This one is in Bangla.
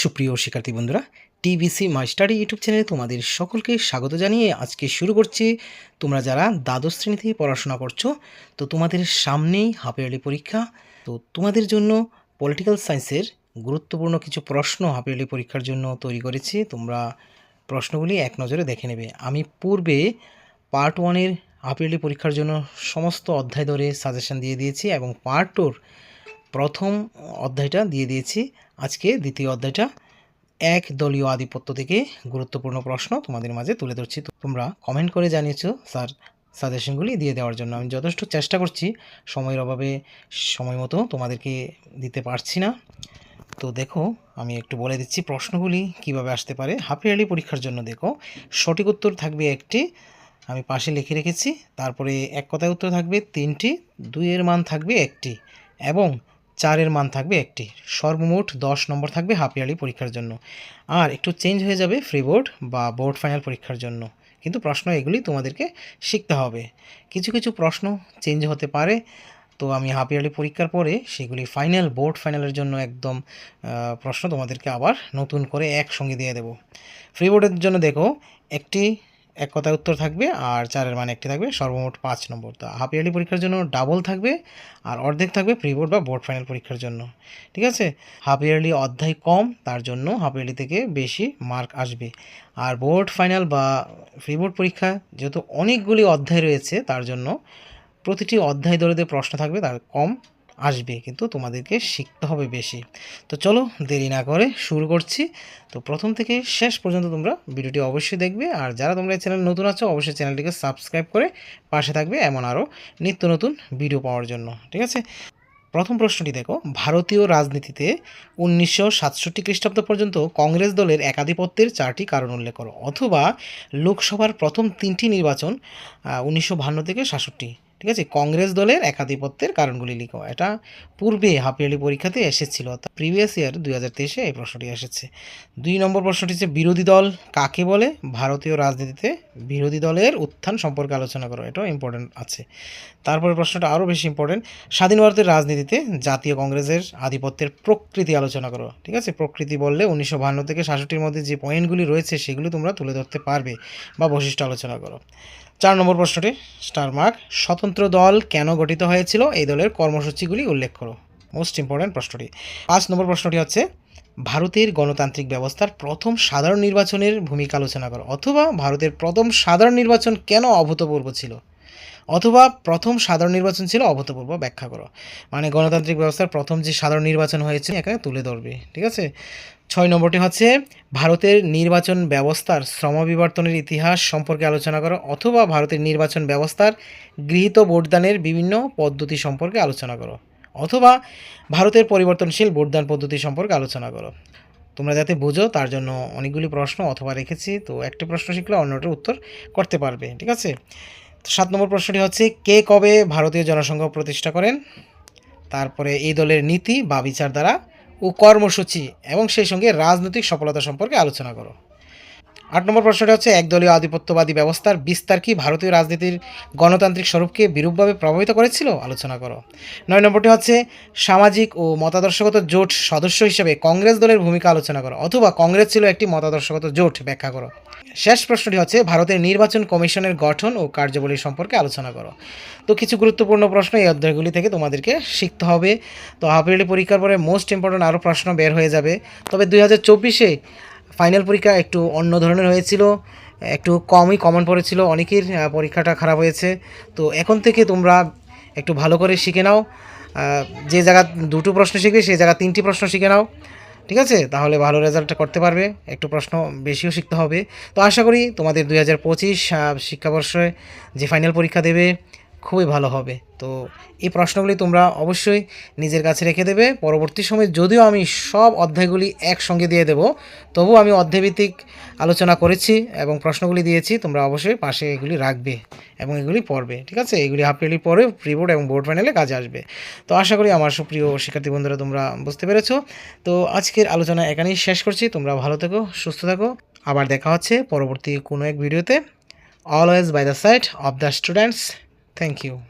সুপ্রিয় শিক্ষার্থী বন্ধুরা টিবিসি মাই স্টাডি ইউটিউব চ্যানেলে তোমাদের সকলকে স্বাগত জানিয়ে আজকে শুরু করছি। তোমরা যারা দ্বাদশ শ্রেণীতে পড়াশোনা করছ, তো তোমাদের সামনেই হাফ ইয়ারলি পরীক্ষা। তো তোমাদের জন্য পলিটিক্যাল সায়েন্সের গুরুত্বপূর্ণ কিছু প্রশ্ন হাফ ইয়ারলি পরীক্ষার জন্য তৈরি করেছি। তোমরা প্রশ্নগুলি এক নজরে দেখে নেবে। আমি পূর্বে পার্ট ওয়ানের হাফ ইয়ারলি পরীক্ষার জন্য সমস্ত অধ্যায় ধরে সাজেশন দিয়ে দিয়েছি এবং পার্ট টুর প্রথম অধ্যায়টা দিয়ে দিয়েছি। আজকে দ্বিতীয় অধ্যায়টা এক দলীয় আধিপত্য থেকে গুরুত্বপূর্ণ প্রশ্ন তোমাদের মাঝে তুলে ধরছি। তোমরা কমেন্ট করে জানিয়েছো, স্যার সাজেশনগুলি দিয়ে দেওয়ার জন্য। আমি যথেষ্ট চেষ্টা করছি, সময়ের অভাবে সময় মতো তোমাদেরকে দিতে পারছি না। তো দেখো, আমি একটু বলে দিচ্ছি প্রশ্নগুলি কীভাবে আসতে পারে। হাফ ইয়ারলি পরীক্ষার জন্য দেখো, সঠিক উত্তর থাকবে একটি, আমি পাশে লিখে রেখেছি। তারপরে এক কথায় উত্তর থাকবে তিনটি, দুইয়ের মান থাকবে একটি এবং চারের মান থাকবে একটি। সর্বমোট দশ নম্বর থাকবে হাফ ইয়ারলি পরীক্ষার জন্য। আর একটু চেঞ্জ হয়ে যাবে ফ্রি বোর্ড বা বোর্ড ফাইনাল পরীক্ষার জন্য। কিন্তু প্রশ্ন এগুলি তোমাদেরকে শিখতে হবে। কিছু কিছু প্রশ্ন চেঞ্জ হতে পারে। তো আমি হাফ ইয়ারলি পরীক্ষার পরে সেগুলি ফাইনাল বোর্ড ফাইনালের জন্য একদম প্রশ্ন তোমাদেরকে আবার নতুন করে একসঙ্গে দিয়ে দেবো। ফ্রি বোর্ডের জন্য দেখো, একটি এক কথায় উত্তর থাকবে আর চারের মান একটি থাকবে সর্বমোট পাঁচ নম্বর। তো হাফ ইয়ারলি পরীক্ষার জন্য ডাবল থাকবে আর অর্ধেক থাকবে প্রি বোর্ড বা বোর্ড ফাইনাল পরীক্ষার জন্য। ঠিক আছে? হাফ ইয়ারলি অধ্যায় কম, তার জন্য হাফ ইয়ারলি থেকে বেশি মার্ক আসবে। আর বোর্ড ফাইনাল বা ফ্রি বোর্ড পরীক্ষা যেহেতু অনেকগুলি অধ্যায় রয়েছে, তার জন্য প্রতিটি অধ্যায় ধরে প্রশ্ন থাকবে, তার কম আসবে, কিন্তু তোমাদেরকে শিখতে হবে বেশি। তো চলো দেরি না করে শুরু করছি। তো প্রথম থেকে শেষ পর্যন্ত তোমরা ভিডিওটি অবশ্যই দেখবে, আর যারা তোমরা এই চ্যানেল নতুন আছো, অবশ্যই চ্যানেলটিকে সাবস্ক্রাইব করে পাশে থাকবে এমন আরও নিত্য নতুন ভিডিও পাওয়ার জন্য, ঠিক আছে? প্রথম প্রশ্নটি দেখো, ভারতীয় রাজনীতিতে উনিশশো সাতষট্টি খ্রিস্টাব্দ পর্যন্ত কংগ্রেস দলের একাধিপত্যের চারটি কারণ উল্লেখ করো, অথবা লোকসভার প্রথম তিনটি নির্বাচন উনিশশো বাহান্ন থেকে সাতষট্টি। ঠিক আছে? কংগ্রেস দলের একাধিপত্যের কারণগুলি লিখো। এটা পূর্বে হাফ ইয়ারলি পরীক্ষাতে এসেছিল। প্রিভিয়াস ইয়ার দুই হাজার তেইশে এই প্রশ্নটি এসেছে। দুই নম্বর প্রশ্নটি হচ্ছে, বিরোধী দল কাকে বলে? ভারতীয় রাজনীতিতে বিরোধী দলের উত্থান সম্পর্কে আলোচনা করো। এটাও ইম্পর্টেন্ট আছে। তারপরে প্রশ্নটা আরও বেশি ইম্পর্টেন্ট স্বাধীন ভারতের রাজনীতিতে জাতীয় কংগ্রেসের আধিপত্যের প্রকৃতি আলোচনা করো। ঠিক আছে? প্রকৃতি বললে উনিশশো বাহান্ন থেকে সাতষট্টির মধ্যে যে পয়েন্টগুলি রয়েছে, সেগুলো তোমরা তুলে ধরতে পারবে বা বৈশিষ্ট্য আলোচনা করো। চার নম্বর প্রশ্নটি, স্টার মার্ক, স্বতন্ত্র দল কেন গঠিত হয়েছিল? এই দলের কর্মসূচিগুলি উল্লেখ করো। মোস্ট ইম্পর্ট্যান্ট প্রশ্নটি। পাঁচ নম্বর প্রশ্নটি হচ্ছে, ভারতের গণতান্ত্রিক ব্যবস্থার প্রথম সাধারণ নির্বাচনের ভূমিকা আলোচনা করো। অথবা ভারতের প্রথম সাধারণ নির্বাচন কেন অভূতপূর্ব ছিল? অথবা প্রথম সাধারণ নির্বাচন ছিল অভূতপূর্ব, ব্যাখ্যা করো। মানে গণতান্ত্রিক ব্যবস্থার প্রথম যে সাধারণ নির্বাচন হয়েছে এখানে তুলে ধরবে, ঠিক আছে? ছয় নম্বরটি হচ্ছে, ভারতের নির্বাচন ব্যবস্থার শ্রম বিবর্তনের ইতিহাস সম্পর্কে আলোচনা করো, অথবা ভারতের নির্বাচন ব্যবস্থার গৃহীত ভোটদানের বিভিন্ন পদ্ধতি সম্পর্কে আলোচনা করো, অথবা ভারতের পরিবর্তনশীল ভোটদান পদ্ধতি সম্পর্কে আলোচনা করো। তোমরা যাতে বোঝো, তার জন্য অনেকগুলি প্রশ্ন অথবা রেখেছি, তো একটি প্রশ্ন শিখলে অন্যটার উত্তর করতে পারবে, ঠিক আছে? সাত নম্বর প্রশ্নটি হচ্ছে, কে কবে ভারতীয় জনসংঘ প্রতিষ্ঠা করেন? তারপরে এই দলের নীতি বা বিচারধারা ও কর্মসূচি এবং সেই সঙ্গে রাজনৈতিক সফলতা সম্পর্কে আলোচনা করো। আট নম্বর প্রশ্নটা হচ্ছে, একদলীয় আধিপত্যবাদী ব্যবস্থার বিস্তার কি ভারতীয় রাজনীতির গণতান্ত্রিক স্বরূপকে বিরূপভাবে প্রভাবিত করেছিল? আলোচনা করো। নয় নম্বরটি হচ্ছে, সামাজিক ও মতাদর্শগত জোট সদস্য হিসেবে কংগ্রেস দলের ভূমিকা আলোচনা করো, অথবা কংগ্রেস ছিল একটি মতাদর্শগত জোট, ব্যাখ্যা করো। শেষ প্রশ্নটি হচ্ছে, ভারতের নির্বাচন কমিশনের গঠন ও কার্যাবলী সম্পর্কে আলোচনা করো। তো কিছু গুরুত্বপূর্ণ প্রশ্ন এই অধ্যায়গুলি থেকে তোমাদেরকে শিখতে হবে। তো হাফ ইয়ারলি পরীক্ষার পরে মোস্ট ইম্পর্টেন্ট আরও প্রশ্ন বের হয়ে যাবে। তবে দুই হাজার চব্বিশে ফাইনাল পরীক্ষা একটু অন্য ধরনের হয়েছিল, একটু কমই কমন পড়েছিল, অনেকের পরীক্ষাটা খারাপ হয়েছে। তো এখন থেকে তোমরা একটু ভালো করে শিখে নাও। যে জায়গা দুটো প্রশ্ন শিখবে, সেই জায়গা তিনটি প্রশ্ন শিখে নাও। ঠিক আছে? তাহলে ভালো রেজাল্টটা করতে পারবে। একটু প্রশ্ন বেশিও শিখতে হবে। তো আশা করি তোমাদের দুই হাজার পঁচিশ শিক্ষাবর্ষে যে ফাইনাল পরীক্ষা দেবে খুবই ভালো হবে। তো এই প্রশ্নগুলি তোমরা অবশ্যই নিজের কাছে রেখে দেবে। পরবর্তী সময়ে যদিও আমি সব অধ্যায়গুলি একসঙ্গে দিয়ে দেব তবু আমি অধ্যায়ভিত্তিক আলোচনা করেছি এবং প্রশ্নগুলি দিয়েছি, তোমরা অবশ্যই পাশে এগুলি রাখবে এবং এগুলি পড়বে, ঠিক আছে? এগুলি হাফ ইয়ারলি পরে প্রি বোর্ড এবং বোর্ড ফাইনালে কাজে আসবে। তো আশা করি আমার সুপ্রিয় শিক্ষার্থী বন্ধুরা, তোমরা বুঝতে পেরেছ। তো আজকের আলোচনা এখানেই শেষ করছি। তোমরা ভালো থেকো, সুস্থ থাকো। আবার দেখা হচ্ছে পরবর্তী কোনো এক ভিডিওতে। Always by the side of the students Thank you.